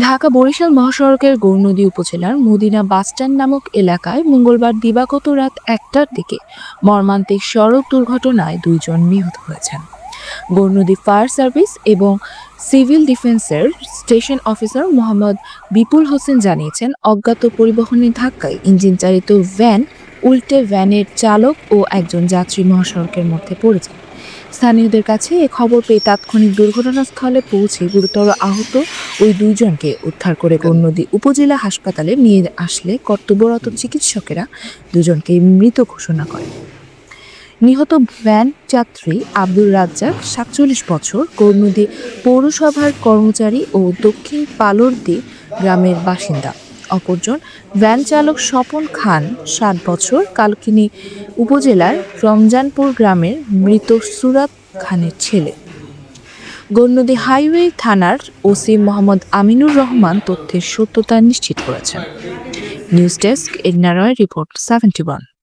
ঢাকা বরিশাল মহাসড়কের গৌরনদী উপজেলার Medina bus stand নামক এলাকায় মঙ্গলবার দিবাগত রাত একটার দিকে মর্মান্তিক সড়ক দুর্ঘটনায় দুইজন নিহত হয়েছেন। গৌরনদী ফায়ার সার্ভিস এবং সিভিল ডিফেন্সের স্টেশন অফিসার মোহাম্মদ বিপুল হোসেন জানিয়েছেন, অজ্ঞাত পরিবহনের ধাক্কায় ইঞ্জিন চালিত ভ্যান, উল্টে ভ্যানের চালক ও একজন যাত্রী মহাসড়কের মধ্যে পড়ে যায় স্থানীয়দের কাছে এ খবর পেয়ে তাৎক্ষণিক দুর্ঘটনাস্থলে পৌঁছে গুরুতর আহত ওই দুইজনকে উদ্ধার করে গৌরনদী উপজেলা হাসপাতালে নিয়ে আসলে কর্তব্যরত চিকিৎসকেরা দুজনকে মৃত ঘোষণা করেন। নিহত ভ্যান যাত্রী আব্দুর রাজ্জাক, সাতচল্লিশ বছর গৌরনদী পৌরসভার কর্মচারী ও দক্ষিণ পালরদি গ্রামের বাসিন্দা। অপরজন, ভ্যান চালক স্বপন খান, সাত বছর, কালকিনি উপজেলার রমজানপুর গ্রামের মৃত সুরাত খানের ছেলে। গণ্যদী হাইওয়ে থানার ওসি মোহাম্মদ আমিনুর রহমান তথ্যের সত্যতা নিশ্চিত করেছেন। নিউজ ডেস্ক এডনারয় রিপোর্ট, সেভেন্টি ওয়ান।